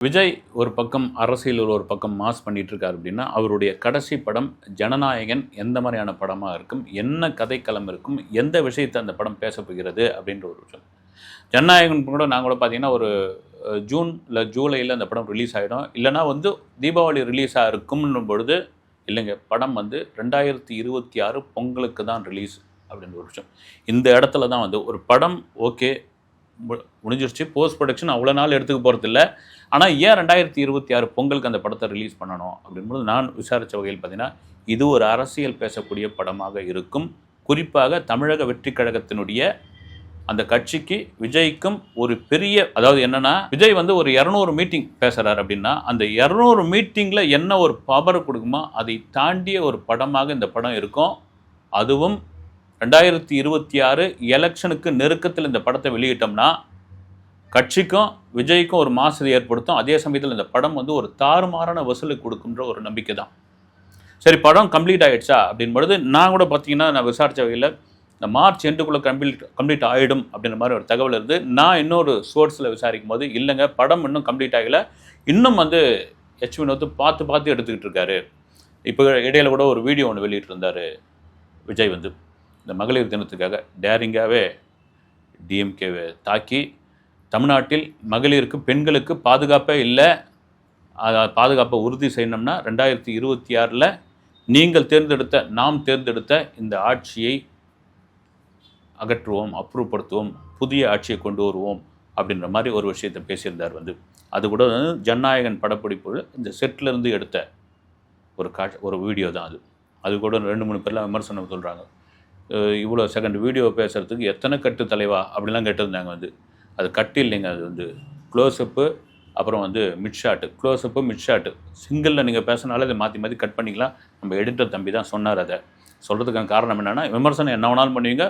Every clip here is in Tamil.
விஜய் ஒரு பக்கம் அரசியல் ஒரு பக்கம் மாஸ் பண்ணிட்டு இருக்காரு அப்படின்னா அவருடைய கடைசி படம் ஜனநாயகன் எந்த மாதிரியான படமாக இருக்கும் என்ன கதைக்களம் இருக்கும் எந்த விஷயத்தை அந்த படம் பேச போகிறது அப்படின்ற ஒரு விஷயம். ஜனநாயகன் கூட நாங்கள் கூட பார்த்தீங்கன்னா ஒரு ஜூன் இல்லை ஜூலையில் அந்த படம் ரிலீஸ் ஆகிடும் இல்லைனா வந்து தீபாவளி ரிலீஸாக இருக்கும்னும் பொழுது இல்லைங்க படம் வந்து ரெண்டாயிரத்தி இருபத்தி ஆறு பொங்கலுக்கு தான் ரிலீஸ் அப்படின்ற ஒரு விஷயம். இந்த இடத்துல தான் வந்து ஒரு படம் ஓகே முடிஞ்சிருச்சு. போஸ்ட் ப்ரொடக்ஷன் அவ்வளோ நாள் எடுத்துக்க போகிறதில்ல ஆனால் ஏன் ரெண்டாயிரத்தி இருபத்தி ஆறு பொங்கலுக்கு அந்த படத்தை ரிலீஸ் பண்ணணும் அப்படின்போது நான் விசாரித்த வகையில் பார்த்தீங்கன்னா இது ஒரு அரசியல் பேசக்கூடிய படமாக இருக்கும். குறிப்பாக தமிழக வெற்றி கழகத்தினுடைய அந்த கட்சிக்கு விஜய்க்கும் ஒரு பெரிய அதாவது என்னன்னா விஜய் வந்து ஒரு இரநூறு மீட்டிங் பேசுகிறார் அப்படின்னா அந்த இரநூறு மீட்டிங்கில் என்ன ஒரு பவர் கொடுக்குமோ அதை தாண்டிய ஒரு படமாக இந்த படம் இருக்கும். அதுவும் ரெண்டாயிரத்தி இருபத்தி ஆறு எலெக்ஷனுக்கு நெருக்கத்தில் இந்த படத்தை வெளியிட்டோம்னா கட்சிக்கும் விஜய்க்கும் ஒரு மாசத்தை ஏற்படுத்தும். அதே சமயத்தில் இந்த படம் வந்து ஒரு தாறுமாறான வசூலை கொடுக்குன்ற ஒரு நம்பிக்கை தான். சரி படம் கம்ப்ளீட் ஆகிடுச்சா அப்படின்பொழுது நான் கூட பார்த்தீங்கன்னா நான் விசாரித்த வகையில் இந்த மார்ச் எண்டுக்குள்ளே கம்ப்ளீட் கம்ப்ளீட் ஆகிடும் அப்படின்ற மாதிரி ஒரு தகவல் இருந்து நான் இன்னொரு சோர்ஸில் விசாரிக்கும் போது இல்லைங்க படம் இன்னும் கம்ப்ளீட் ஆகலை. இன்னும் வந்து ஹெச் வினோத் பார்த்து பார்த்து எடுத்துக்கிட்டு இருக்காரு. இப்போ இடையில கூட ஒரு வீடியோ ஒன்று வெளியிட்டிருந்தார் விஜய் வந்து. இந்த மகளிர் தினத்துக்காக டேரிங்காகவே டிஎம்கேவை தாக்கி தமிழ்நாட்டில் மகளிருக்கு பெண்களுக்கு பாதுகாப்பே இல்லை. அதை பாதுகாப்பை உறுதி செய்யணும்னா ரெண்டாயிரத்தி இருபத்தி ஆறில் நீங்கள் தேர்ந்தெடுத்த நாம் தேர்ந்தெடுத்த இந்த ஆட்சியை அகற்றுவோம் அப்புறப்படுத்துவோம் புதிய ஆட்சியை கொண்டு வருவோம் அப்படின்ற மாதிரி ஒரு விஷயத்தை பேசியிருந்தார் வந்து. அது கூட வந்து ஜனநாயகன் படப்பிடிப்பு இந்த செட்டிலேருந்து எடுத்த ஒரு காட்சி ஒரு வீடியோ தான் அது. அது கூட ரெண்டு மூணு பேர்லாம் விமர்சனம் சொல்கிறாங்க இவ்வளோ செகண்ட் வீடியோ பேசுகிறதுக்கு எத்தனை கட்டு தலைவா? அப்படிலாம் கேட்டிருந்தாங்க வந்து. அது கட்டு இல்லைங்க அது வந்து க்ளோஸ்அப்பு அப்புறம் வந்து mid shot closeup mid shot சிங்கிளில் நீங்கள் பேசினாலே அதை மாற்றி மாற்றி கட் பண்ணிக்கலாம். நம்ம எடிட்டர் தம்பி தான் சொன்னார் அதை. சொல்கிறதுக்கான காரணம் என்னென்னா விமர்சனம் என்ன வேணாலும் பண்ணுவீங்க.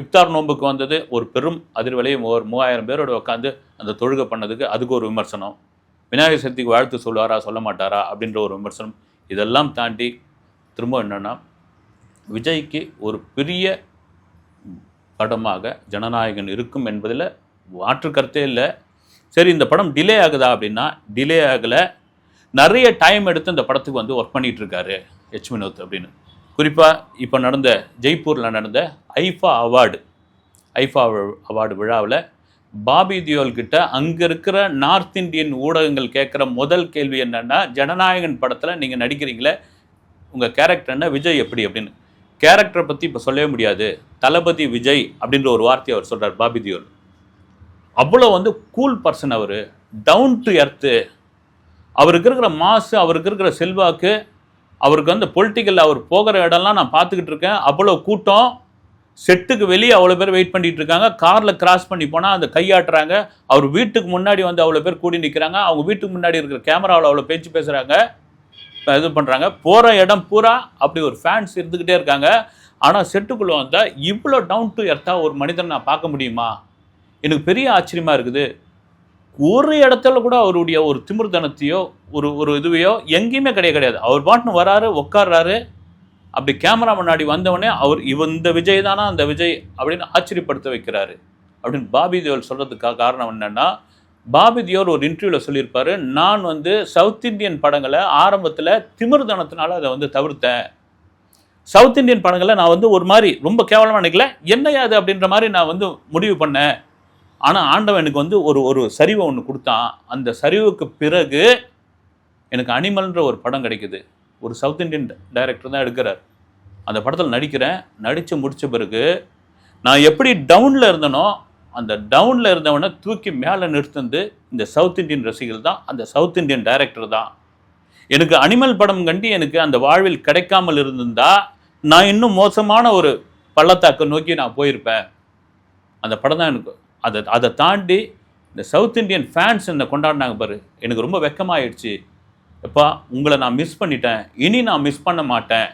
இப்தார் நோன்புக்கு வந்தது ஒரு பெரும் அதிர்வலையும் ஒரு மூவாயிரம் பேரோட உட்காந்து அந்த தொழுகை பண்ணதுக்கு அதுக்கு ஒரு விமர்சனம். விநாயகர் சதுர்த்திக்கு வாழ்த்து சொல்லுவாரா சொல்ல மாட்டாரா அப்படின்ற ஒரு விமர்சனம். இதெல்லாம் தாண்டி திரும்ப என்னென்னா விஜய்க்கு ஒரு பெரிய படமாக ஜனநாயகன் இருக்கும் என்பதில் மாற்று கருத்தே இல்லை. சரி இந்த படம் டிலே ஆகுதா அப்படின்னா டிலே ஆகலை. நிறைய டைம் எடுத்து இந்த படத்துக்கு வந்து ஒர்க் பண்ணிகிட்ருக்காரு ஹெச் வினோத் அப்படின்னு. குறிப்பாக இப்போ நடந்த ஜெய்ப்பூரில் நடந்த ஐஃபா அவார்டு ஐஃபா அவார்டு விழாவில் பாபி தியோல்கிட்ட அங்கே இருக்கிற நார்த் இந்தியன் ஊடகங்கள் கேட்குற முதல் கேள்வி என்னென்னா ஜனநாயகன் படத்தில் நீங்கள் நடிக்கிறீங்களே உங்கள் கேரக்டர் என்ன விஜய் எப்படி அப்படின்னு. கேரக்டரை பற்றி இப்போ சொல்லவே முடியாது. தளபதி விஜய் அப்படின்ற ஒரு வார்த்தையை அவர் சொல்கிறார் பாபி தியோல். அவ்வளோ வந்து கூல் பர்சன் அவர். டவுன் டு எர்த்து அவருக்கு இருக்கிற மாசு அவருக்கு இருக்கிற செல்வாக்கு அவருக்கு வந்து பொலிட்டிக்கலில் அவர் போகிற இடம்லாம் நான் பார்த்துக்கிட்டு இருக்கேன். அவ்வளோ கூட்டம். செட்டுக்கு வெளியே அவ்வளோ பேர் வெயிட் பண்ணிகிட்டு இருக்காங்க. காரில் கிராஸ் பண்ணி போனால் அந்த கையாட்டுறாங்க. அவர் வீட்டுக்கு முன்னாடி வந்து அவ்வளோ பேர் கூடி நிற்கிறாங்க அவங்க வீட்டுக்கு முன்னாடி இருக்கிற கேமராவில் அவ்வளோ பேச்சு பேசுகிறாங்க இது பண்ணுறாங்க போகிற இடம் பூரா அப்படி ஒரு ஃபேன்ஸ் இருந்துக்கிட்டே இருக்காங்க. ஆனால் செட்டுக்குள்ளே வந்தால் இவ்வளோ டவுன் டு எர்த்தாக ஒரு மனிதனை நான் பார்க்க முடியுமா? எனக்கு பெரிய ஆச்சரியமாக இருக்குது. ஒரு இடத்துல கூட அவருடைய ஒரு திமிர்தனத்தையோ ஒரு ஒரு இதுவையோ எங்கேயுமே கிடையாது கிடையாது. அவர் பாட்டுன்னு வராரு உட்காடுறாரு அப்படி கேமரா முன்னாடி வந்தவொடனே அவர் இவ இந்த விஜய் தானா அந்த விஜய் அப்படின்னு ஆச்சரியப்படுத்த வைக்கிறாரு. அப்படின்னு பாபி தேவல் சொல்கிறதுக்காக காரணம் என்னென்னா பாபி தியோர் ஒரு இன்டர்வியூவில் சொல்லியிருப்பாரு நான் வந்து சவுத் இந்தியன் படங்களை ஆரம்பத்தில் திமிர்தனத்தினால அதை வந்து தவிர்த்தேன். சவுத் இந்தியன் படங்களை நான் வந்து ஒரு மாதிரி ரொம்ப கேவலமாக நினைக்கல. என்னையா அது? அப்படின்ற மாதிரி நான் வந்து முடிவு பண்ணேன். ஆனால் ஆண்டவன் எனக்கு வந்து ஒரு ஒரு சரிவை ஒன்று கொடுத்தான். அந்த சரிவுக்கு பிறகு எனக்கு அனிமல்ன்ற ஒரு படம் கிடைக்குது. ஒரு சவுத் இந்தியன் டைரக்டர் தான் எடுக்கிறார். அந்த படத்தில் நடிக்கிறேன். நடித்து முடித்த பிறகு நான் எப்படி டவுனில் இருந்தனோ அந்த டவுனில் இருந்தவனை தூக்கி மேலே நிறுத்தந்து இந்த சவுத் இந்தியன் ரசிகர்கள் தான். அந்த சவுத் இந்தியன் டைரக்டர் தான். எனக்கு அனிமல் படம் கண்டி எனக்கு அந்த வாழ்வில் கிடைக்காமல் இருந்திருந்தா நான் இன்னும் மோசமான ஒரு பள்ளத்தாக்கை நோக்கி நான் போயிருப்பேன். அந்த படம் தான் எனக்கு அதை அதை தாண்டி இந்த சவுத் இந்தியன் ஃபேன்ஸ் என்னை கொண்டாடினாங்க பாரு. எனக்கு ரொம்ப வெக்கமாயிடுச்சு. எப்பா உங்களை நான் மிஸ் பண்ணிட்டேன். இனி நான் மிஸ் பண்ண மாட்டேன்.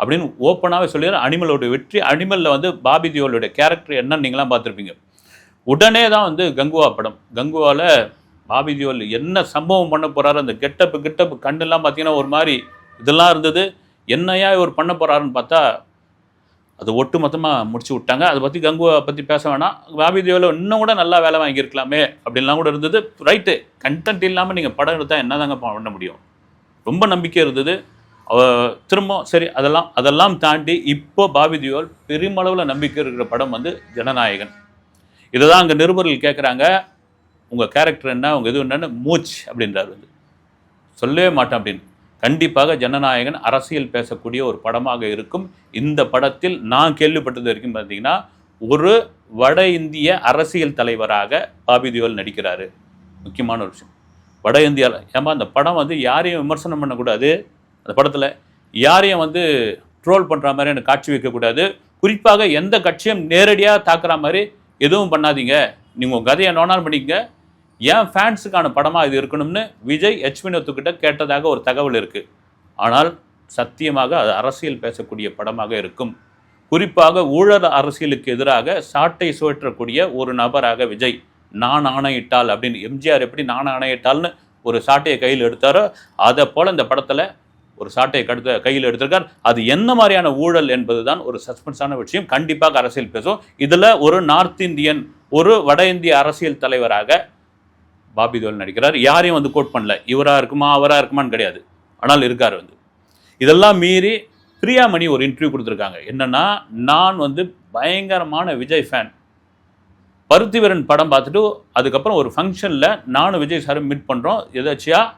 அப்படின்னு ஓப்பனாகவே சொல்லிடுறேன் அனிமலோட வெற்றி. அனிமலில் வந்து பாபி தியோலோட கேரக்டர் என்னன்னு நீங்களாம் பார்த்துருப்பீங்க. உடனே தான் வந்து கங்குவா படம். கங்குவாவில் பாபி தியோல் என்ன சம்பவம் பண்ண போகிறாரு அந்த கெட்டப்பு கெட்டப்பு கண்ணெல்லாம் பார்த்தீங்கன்னா ஒரு மாதிரி இதெல்லாம் இருந்தது. என்னையா இவர் பண்ண போகிறாருன்னு பார்த்தா அது ஒட்டு மொத்தமாக முடிச்சு விட்டாங்க. அதை பற்றி கங்குவா பற்றி பேச வேணாம். பாபி தேவல இன்னும் கூட நல்லா வேலை வாங்கியிருக்கலாமே அப்படின்லாம் கூட இருந்தது. ரைட்டு கண்டென்ட் இல்லாமல் நீங்கள் படம் எடுத்தால் என்னதாங்க பண்ண முடியும்? ரொம்ப நம்பிக்கை இருந்தது. அவ திரும்ப சரி அதெல்லாம் அதெல்லாம் தாண்டி இப்போ பாபி தியோல் பெருமளவில் நம்பிக்கை இருக்கிற படம் வந்து ஜனநாயகன். இதை தான் அங்கே நிருபர்கள் கேட்குறாங்க உங்கள் கேரக்டர் என்ன உங்கள் இது என்னன்னு மூச் அப்படின்றார் வந்து. சொல்லவே மாட்டேன் அப்படின்னு. கண்டிப்பாக ஜனநாயகன் அரசியல் பேசக்கூடிய ஒரு படமாக இருக்கும். இந்த படத்தில் நான் கேள்விப்பட்டது வரைக்கும் பார்த்தீங்கன்னா ஒரு வட இந்திய அரசியல் தலைவராக பாபி தியோல் நடிக்கிறாரு. முக்கியமான ஒரு விஷயம். வட இந்தியாவில் ஏமா அந்த படம் வந்து யாரையும் விமர்சனம் பண்ணக்கூடாது? அந்த படத்தில் யாரையும் வந்து ட்ரோல் பண்ணுற மாதிரி எனக்கு காட்சி வைக்கக்கூடாது. குறிப்பாக எந்த கட்சியும் நேரடியாக தாக்குற மாதிரி எதுவும் பண்ணாதீங்க. நீங்கள் உங்கள் கதையை நோனால் பண்ணிக்கங்க. ஏன் ஃபேன்ஸுக்கான படமாக இது இருக்கணும்னு விஜய் எச் வினோத்துக்கிட்ட கேட்டதாக ஒரு தகவல் இருக்குது ஆனால் சத்தியமாக அது அரசியல் பேசக்கூடிய படமாக இருக்கும். குறிப்பாக ஊழல் அரசியலுக்கு எதிராக சாட்டை சுழற்றக்கூடிய ஒரு நபராக விஜய் நான் ஆணையிட்டால் அப்படின்னு எம்ஜிஆர் எப்படி நான் ஆணையிட்டால்னு ஒரு சாட்டையை கையில் எடுத்தாரோ அதை போல் இந்த படத்தில் ஒரு சாட்டை கடுத்த கையில் எடுத்திருக்கார். அது என்ன மாதிரியான ஊழல் என்பது தான் ஒரு சஸ்பென்ஸான விஷயம். கண்டிப்பாக அரசியல் பேசும் இதில் ஒரு நார்த் இந்தியன் ஒரு வட இந்திய அரசியல் தலைவராக பாபி தேவல் நடிக்கிறார். யாரையும் வந்து கோட் பண்ணல. இவராக இருக்குமா அவராக இருக்குமான்னு கிடையாது. ஆனால் இருக்கார் வந்து. இதெல்லாம் மீறி பிரியாமணி ஒரு இன்டர்வியூ கொடுத்துருக்காங்க. என்னென்னா நான் வந்து பயங்கரமான விஜய் ஃபேன் பருத்திவரன் படம் பார்த்துட்டு அதுக்கப்புறம் ஒரு ஃபங்க்ஷனில் நானும் விஜய் சாரும் மீட் பண்ணுறோம் எதாச்சியாக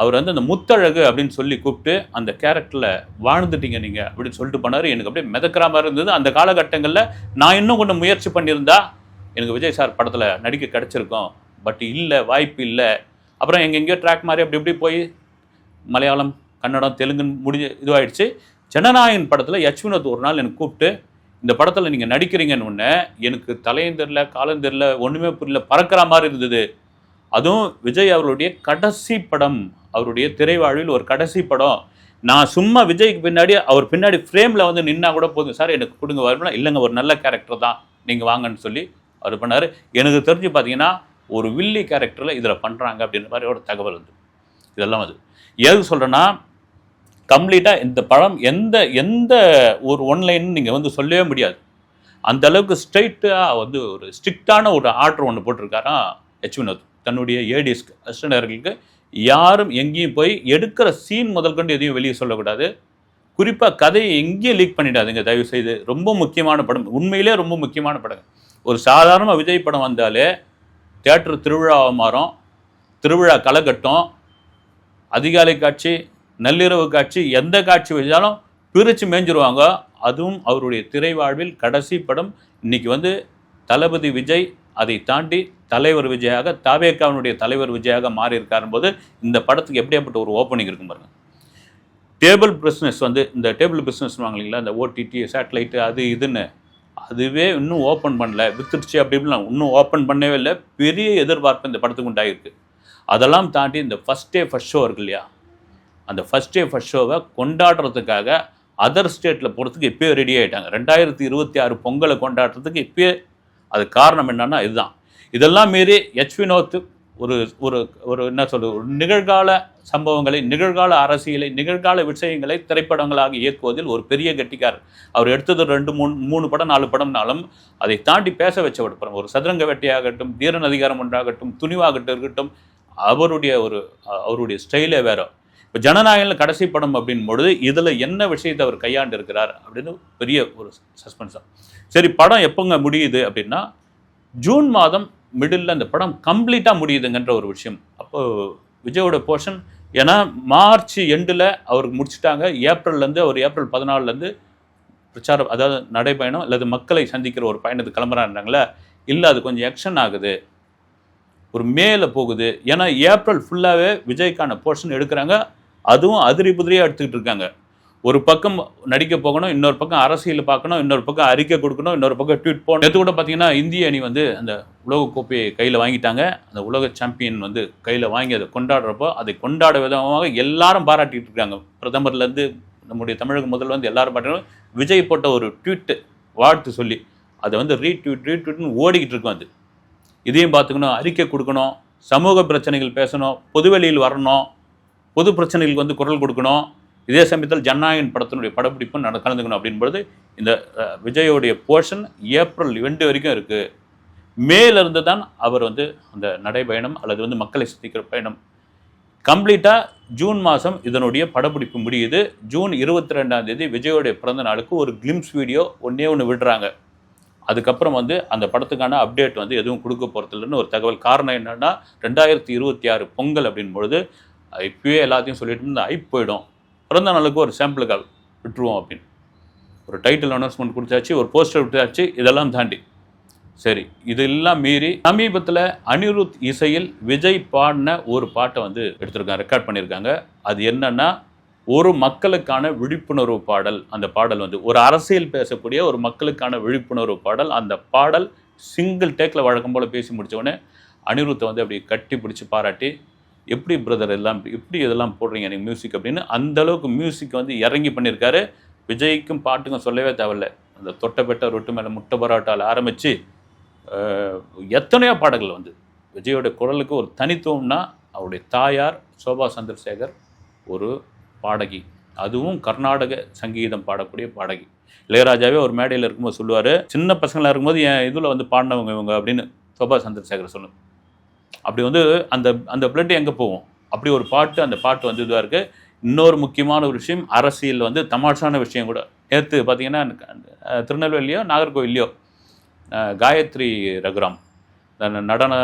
அவர் வந்து அந்த முத்தழகு அப்படின்னு சொல்லி கூப்பிட்டு அந்த கேரக்டரில் வாழ்ந்துட்டீங்க நீங்கள் அப்படின்னு சொல்லிட்டு போனார். எனக்கு அப்படியே மிதக்கிற மாதிரி இருந்தது. அந்த காலகட்டங்களில் நான் இன்னும் கொஞ்சம் முயற்சி பண்ணியிருந்தா எனக்கு விஜய் சார் படத்தில் நடிக்க கிடச்சிருக்கும். பட் இல்லை வாய்ப்பு இல்லை. அப்புறம் எங்கெங்கேயோ ட்ராக் மாதிரி அப்படி இப்படி போய் மலையாளம் கன்னடம் தெலுங்குன்னு முடிஞ்சு இதுவாகிடுச்சு ஜனநாயகன் படத்தில் யச் வினோத் ஒரு நாள் எனக்கு கூப்பிட்டு இந்த படத்தில் நீங்கள் நடிக்கிறீங்கன்னு ஒன்று எனக்கு தலையும் தெரில காலம் தெரில ஒன்றுமே புரியல பறக்கிற மாதிரி இருந்தது. அதுவும் விஜய் அவருடைய கடைசி படம் அவருடைய திரைவாழ்வில் ஒரு கடைசி படம். நான் சும்மா விஜய்க்கு பின்னாடி அவர் பின்னாடி ஃப்ரேமில் வந்து நின்னா கூட போதும். சார் எனக்கு கொடுங்க வரணும் இல்லைங்க ஒரு நல்ல கேரக்டர் தான். நீங்கள் வாங்கன்னு சொல்லி அவர் பண்ணார். எனக்கு தெரிஞ்சு பார்த்தீங்கன்னா ஒரு வில்லி கேரக்டரில் இதில் பண்ணுறாங்க அப்படின்ற மாதிரி ஒரு தகவல் வந்து. இதெல்லாம் அது. எது சொல்கிறேன்னா கம்ப்ளீட்டாக இந்த படம் எந்த எந்த ஒரு ஒன்லைன் நீங்கள் வந்து சொல்லவே முடியாது. அந்த அளவுக்கு ஸ்ட்ரைட்டாக வந்து ஒரு ஸ்ட்ரிக்டான ஒரு ஆர்டர் ஒன்று போட்டிருக்காராம் ஹெச் வினோத். தன்னுடைய ஏடிஎஸ்க்கு அசிஸ்டன்டர்களுக்கு யாரும் எங்கேயும் போய் எடுக்கிற சீன் முதல் கொண்டு எதையும் வெளியே சொல்லக்கூடாது. குறிப்பாக கதையை எங்கேயும் லீக் பண்ணிடாதுங்க. தயவு செய்து ரொம்ப முக்கியமான படம். உண்மையிலே ரொம்ப முக்கியமான படம். ஒரு சாதாரண விஜய் படம் வந்தாலே தேட்டர் திருவிழாவை மாறும். திருவிழா களைகட்டும் அதிகாலை காட்சி நள்ளிரவு காட்சி எந்த காட்சி வச்சாலும் பிரித்து மேய்ஞ்சிருவாங்க. அதுவும் அவருடைய திரை வாழ்வில் கடைசி படம். இன்னைக்கு வந்து தளபதி விஜய் அதை தாண்டி தலைவர் விஜயாக தாவேக்காவினுடைய தலைவர் விஜயாக மாறி போது இந்த படத்துக்கு எப்படியாப்பட்ட ஒரு ஓப்பனிங் இருக்கும் பாருங்கள் டேபிள் பிஸ்னஸ் வந்து இந்த டேபிள் பிஸ்னஸ் வாங்கலீங்களா இந்த ஓடிடி சேட்டலைட்டு அது இதுன்னு அதுவே இன்னும் ஓப்பன் பண்ணல வித்துடுச்சு அப்படி இப்படிலாம் இன்னும் ஓப்பன் பண்ணவே இல்லை பெரிய எதிர்பார்ப்பு இந்த படத்துக்கு உண்டாயிருக்கு. அதெல்லாம் தாண்டி இந்த ஃபஸ்ட் டே ஃபஸ்ட் ஷோ இருக்கு இல்லையா? அந்த ஃபஸ்ட் டே ஃபஸ்ட் ஷோவை கொண்டாடுறதுக்காக அதர் ஸ்டேட்டில் போகிறதுக்கு இப்போயே ரெடி ஆகிட்டாங்க ரெண்டாயிரத்தி இருபத்தி ஆறு பொங்கலை கொண்டாடுறதுக்கு இப்போயே அது காரணம் என்னென்னா இதுதான். இதெல்லாம் மீறி எச் வினோத் ஒரு ஒரு ஒரு என்ன சொல்றது ஒரு நிகழ்கால சம்பவங்களை நிகழ்கால அரசியலை நிகழ்கால விஷயங்களை திரைப்படங்களாக இயக்குவதில் ஒரு பெரிய கெட்டிக்காரர். அவர் எடுத்தது ரெண்டு மூணு மூணு படம் நாலு படம்னாலும் அதை தாண்டி பேச வச்ச ஒரு படம் ஒரு சதுரங்க வெட்டியாகட்டும் தீரன் அதிகாரம் ஒன்றாகட்டும் துணிவாகட்டும் இருக்கட்டும் அவருடைய ஒரு அவருடைய ஸ்டைலே வேற. இப்போ ஜனநாயகன் கடைசி படம் அப்படின் பொழுது இதில் என்ன விஷயத்தை அவர் கையாண்டு இருக்கிறார் அப்படின்னு பெரிய ஒரு சஸ்பென்ஸாக சரி படம் எப்போங்க முடியுது அப்படின்னா ஜூன் மாதம் மிடில் அந்த படம் கம்ப்ளீட்டாக முடியுதுங்கன்ற ஒரு விஷயம். அப்போ விஜயோட போர்ஷன் ஏன்னா மார்ச் எண்டில் அவருக்கு முடிச்சிட்டாங்க. ஏப்ரல்லேருந்து அவர் ஏப்ரல் பதினாலுலேருந்து பிரச்சாரம் அதாவது நடைப்பயணம் அல்லது மக்களை சந்திக்கிற ஒரு பயணத்துக்கு கிளம்புறாருந்தாங்களே இல்லை அது கொஞ்சம் எக்ஷன் ஆகுது. ஒரு மேல போகுது. ஏன்னா ஏப்ரல் ஃபுல்லாகவே விஜய்க்கான போர்ஷன் எடுக்கிறாங்க. அதுவும் அதிரி புதிரியாக எடுத்துக்கிட்டு இருக்காங்க. ஒரு பக்கம் நடிக்க போகணும் இன்னொரு பக்கம் அரசியல் பார்க்கணும் இன்னொரு பக்கம் அறிக்கை கொடுக்கணும் இன்னொரு பக்கம் ட்வீட் போகணும் நேற்று கூட பார்த்தீங்கன்னா இந்திய அணி வந்து அந்த உலக கோப்பையை கையில் வாங்கிட்டாங்க. அந்த உலக சாம்பியன் வந்து கையில் வாங்கி அதை கொண்டாடுறப்போ அதை கொண்டாட விதமாக எல்லாரும் பாராட்டிட்டு இருக்காங்க. பிரதமர்லேருந்து நம்முடைய தமிழக முதல்வர் வந்து எல்லாரும் பாட்டுறோம் விஜய் போட்ட ஒரு ட்வீட்டு வாழ்த்து சொல்லி அதை வந்து ரீட்வீட் ரீட்வீட்னு ஓடிக்கிட்டு இருக்கும் அது. இதையும் பார்த்துக்கணும் அறிக்கை கொடுக்கணும் சமூக பிரச்சனைகள் பேசணும் பொதுவெளியில் வரணும் பொது பிரச்சனைகளுக்கு வந்து குரல் கொடுக்கணும். இதே சமயத்தில் ஜனநாயகன் படத்தினுடைய படப்பிடிப்பும் நட கலந்துக்கணும் அப்படின்பொழுது இந்த விஜயோடைய போர்ஷன் ஏப்ரல் ரெண்டு வரைக்கும் இருக்குது மேலிருந்து தான் அவர் வந்து அந்த நடைபயணம் அல்லது வந்து மக்களை சந்திக்கிற பயணம். கம்ப்ளீட்டாக ஜூன் மாதம் இதனுடைய படப்பிடிப்பு முடியுது. ஜூன் இருபத்தி ரெண்டாம் தேதி விஜயோடைய பிறந்த நாளுக்கு ஒரு கிளிம்ஸ் வீடியோ ஒன்றே ஒன்று விடுறாங்க. அதுக்கப்புறம் வந்து அந்த படத்துக்கான அப்டேட் வந்து எதுவும் கொடுக்க போகிறதில்லன்னு ஒரு தகவல். காரணம் என்னென்னா ரெண்டாயிரத்தி இருபத்தி ஆறு பொங்கல் அப்படின் பொழுது இப்பயே எல்லாத்தையும் சொல்லிட்டு இருந்தால் ஐப் போயிடும். பிறந்த நாளுக்கு ஒரு சாம்பிளுக்காக விட்டுருவோம் அப்படின்னு. ஒரு டைட்டில் அனௌன்ஸ்மெண்ட் கொடுத்தாச்சு ஒரு போஸ்டர் விட்டாச்சு இதெல்லாம் தாண்டி. சரி இதெல்லாம் மீறி சமீபத்தில் அனிருத் இசையில் விஜய் பாடின ஒரு பாட்டை வந்து எடுத்திருக்காங்க ரெக்கார்ட் பண்ணியிருக்காங்க. அது என்னன்னா ஒரு மக்களுக்கான விழிப்புணர்வு பாடல். அந்த பாடல் வந்து ஒரு அரசியல் பேசக்கூடிய ஒரு மக்களுக்கான விழிப்புணர்வு பாடல். அந்த பாடல் சிங்கிள் டேக்கில் வழக்கம் போல் பேசி முடித்தவொடனே அனிருத்தை வந்து அப்படி கட்டி பிடிச்சி பாராட்டி எப்படி பிரதர் எல்லாம் எப்படி இதெல்லாம் போடுறீங்க? நீங்கள் மியூசிக் அப்படின்னு அந்த அளவுக்கு மியூசிக் வந்து இறங்கி பண்ணியிருக்காரு விஜய்க்கும் பாட்டுக்கும் சொல்லவே தேவையில்ல. அந்த தொட்டப்பெட்ட ரொட்டு மேலே முட்டை பரோட்டாவில் ஆரம்பித்து எத்தனையோ பாடல்கள் வந்து. விஜயோட குரலுக்கு ஒரு தனித்துவம்னா அவருடைய தாயார் சோபா சந்திரசேகர் ஒரு பாடகி. அதுவும் கர்நாடக சங்கீதம் பாடக்கூடிய பாடகி. இளையராஜாவே ஒரு மேடையில் இருக்கும்போது சொல்லுவார் சின்ன பசங்களாக இருக்கும்போது என் இதில் வந்து பாடினவங்க இவங்க அப்படின்னு சோபா சந்திரசேகர் சொல்லு அப்படி வந்து அந்த அந்த பிளட் எங்கே போகும்? அப்படி ஒரு பாட்டு அந்த பாட்டு வந்து இதுவாக இருக்குது இன்னொரு முக்கியமான ஒரு விஷயம் அரசியல் வந்து தமாஷான விஷயம் கூட. நேற்று பார்த்தீங்கன்னா திருநெல்வேலியோ நாகர்கோவில்லையோ காயத்ரி ரகுராம் நடன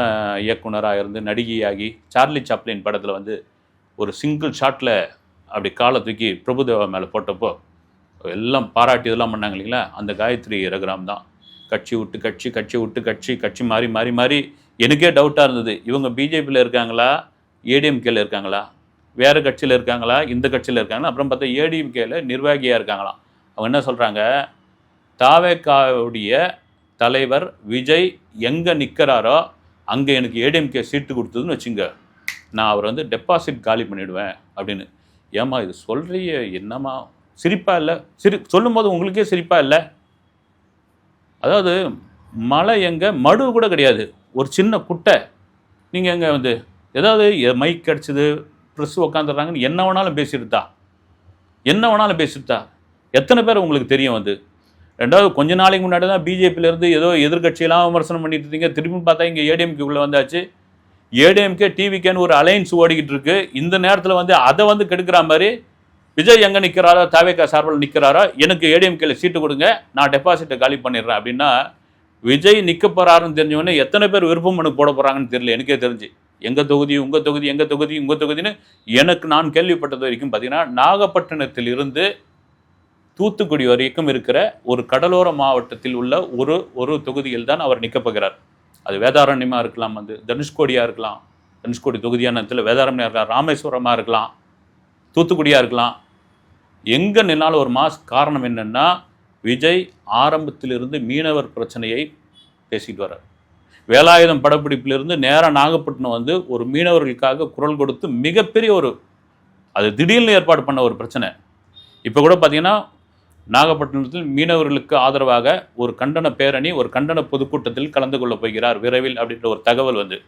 இயக்குனராக இருந்து நடிகையாகி சார்லி சாப்ளின் படத்தில் வந்து ஒரு சிங்கிள் ஷாட்டில் அப்படி காலை தூக்கி பிரபுதேவா மேலே போட்டப்போ எல்லாம் பாராட்டி இதெல்லாம் பண்ணாங்க இல்லைங்களா? அந்த காயத்ரி ரகுராம் தான். கட்சி விட்டு கட்சி கட்சி விட்டு கட்சி கட்சி மாறி மாறி மாறி எனக்கே டவுட்டாக இருந்தது. இவங்க பிஜேபியில் இருக்காங்களா? ஏடிஎம்கேல இருக்காங்களா? வேறு கட்சியில் இருக்காங்களா? இந்த கட்சியில் இருக்காங்களா? அப்புறம் பார்த்தா ஏடிஎம்கேல நிர்வாகியாக இருக்காங்களாம் அவங்க என்ன சொல்கிறாங்க தாவேக்காவுடைய தலைவர் விஜய் எங்கே நிற்கிறாரோ அங்கே எனக்கு ஏடிஎம்கே சீட்டு கொடுத்ததுன்னு வச்சுங்க. நான் அவர் வந்து டெபாசிட் காலி பண்ணிவிடுவேன் அப்படின்னு. ஏம்மா இது சொல்கிறிய என்னம்மா? சிரிப்பாக இல்லை? சிரி சொல்லும்போது உங்களுக்கே சிரிப்பாக இல்லை? அதாவது மழை எங்கே? மடு கூட கிடையாது. ஒரு சின்ன குட்டை நீங்கள் எங்கே வந்து ஏதாவது மைக் கிடச்சிது ப்ரெஸ் உக்காந்துடுறாங்கன்னு என்ன வேணாலும் பேசிடுதா? என்ன வேணாலும் பேசிடுதா? எத்தனை பேர் உங்களுக்கு தெரியும் வந்து ரெண்டாவது கொஞ்ச நாளைக்கு முன்னாடி தான் பிஜேபியிலேருந்து ஏதோ எதிர்க்கட்சியெல்லாம் விமர்சனம் பண்ணிட்டு இருந்தீங்க. திரும்பி பார்த்தா இங்கே ஏடிஎம்கே உள்ளே வந்தாச்சு. ஏடிஎம்கே டிவிக்கேன்னு ஒரு அலைன்ஸ் ஓடிக்கிட்டு இருக்கு. இந்த நேரத்தில் வந்து அதை வந்து கெடுக்கிற மாதிரி விஜய் எங்கே நிற்கிறாரோ தாவேக்கா சார்பில் நிற்கிறாரோ எனக்கு ஏடிஎம்கேல சீட்டு கொடுங்க. நான் டெபாசிட்டை காலி பண்ணிடுறேன் அப்படின்னா விஜய் நிற்க போகிறாருன்னு தெரிஞ்சவொடனே எத்தனை பேர் விருப்பம் மனு போட போகிறாங்கன்னு தெரியல எனக்கே தெரிஞ்சு. எங்கள் தொகுதி உங்கள் தொகுதி எங்கள் தொகுதி உங்கள் தொகுதின்னு எனக்கு நான் கேள்விப்பட்டது வரைக்கும் பார்த்தீங்கன்னா நாகப்பட்டினத்தில் இருந்து தூத்துக்குடி வரைக்கும் இருக்கிற ஒரு கடலோர மாவட்டத்தில் உள்ள ஒரு ஒரு தொகுதியில் தான் அவர் நிற்கப் போகிறார். அது வேதாரண்யமாக இருக்கலாம் வந்து தனுஷ்கோடியாக இருக்கலாம் தனுஷ்கோடி தொகுதியான இடத்துல வேதாரண்யம் இருக்கலாம் ராமேஸ்வரமாக இருக்கலாம் தூத்துக்குடியாக இருக்கலாம். எங்கே நின்னாலும் ஒரு மாஸ் காரணம் என்னென்னா விஜய் ஆரம்பத்திலிருந்து மீனவர் பிரச்சனையை பேசிட்டு வர்றார். வேலாயுதம் படப்பிடிப்பிலிருந்து நேராக நாகப்பட்டினம் வந்து ஒரு மீனவர்களுக்காக குரல் கொடுத்து மிகப்பெரிய ஒரு அது திடீர்னு ஏற்பாடு பண்ண ஒரு பிரச்சனை. இப்போ கூட பார்த்தீங்கன்னா நாகப்பட்டினத்தில் மீனவர்களுக்கு ஆதரவாக ஒரு கண்டன பேரணி ஒரு கண்டன பொதுக்கூட்டத்தில் கலந்து கொள்ள போகிறார் விரைவில் அப்படின்ற ஒரு தகவல் வந்து.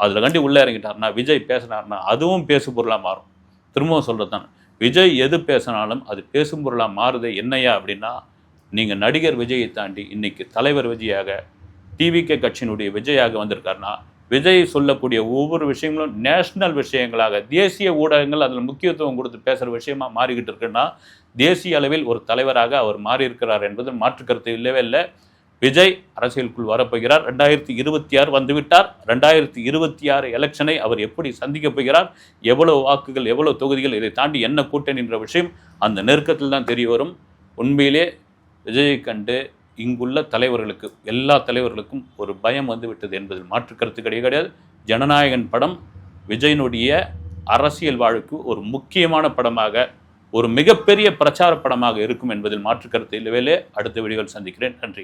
அதில் கண்டி உள்ளே இறங்கிட்டார்னா விஜய் பேசினார்னா அதுவும் பேசு பொருளாக மாறும். திரும்பவும் சொல்கிறது தான் விஜய் எது பேசினாலும் அது பேசும் பொருளாக மாறுதே என்னையா அப்படின்னா நீங்கள் நடிகர் விஜயை தாண்டி இன்னைக்கு தலைவர் விஜயாக டிவிகே கட்சியினுடைய விஜயாக வந்திருக்காருன்னா விஜய் சொல்லக்கூடிய ஒவ்வொரு விஷயங்களும் நேஷனல் விஷயங்களாக தேசிய ஊடகங்கள் அதில் முக்கியத்துவம் கொடுத்து பேசுகிற விஷயமா மாறிக்கிட்டு இருக்குன்னா தேசிய அளவில் ஒரு தலைவராக அவர் மாறி இருக்கிறார் என்பது மாற்று கருத்து இல்லவே இல்லை. விஜய் அரசியலுக்குள் வரப்போகிறார். ரெண்டாயிரத்தி இருபத்தி ஆறு வந்துவிட்டார். ரெண்டாயிரத்தி இருபத்தி ஆறு எலெக்ஷனை அவர் எப்படி சந்திக்கப் போகிறார்? எவ்வளவு வாக்குகள் எவ்வளவு தொகுதிகள் இதை தாண்டி என்ன கூட்டணி என்ற விஷயம் அந்த நெருக்கத்தில் தான் தெரிய வரும். உண்மையிலே விஜயை கண்டு இங்குள்ள தலைவர்களுக்கு எல்லா தலைவர்களுக்கும் ஒரு பயம் வந்து விட்டது என்பதில் மாற்று கருத்து கிடையாது கிடையாது. ஜனநாயகன் படம் விஜயனுடைய அரசியல் வாழ்வுக்கு ஒரு முக்கியமான படமாக ஒரு மிகப்பெரிய பிரச்சார படமாக இருக்கும் என்பதில் மாற்று கருத்து இல்லவே அடுத்த வீடியோவில் சந்திக்கிறேன். நன்றி.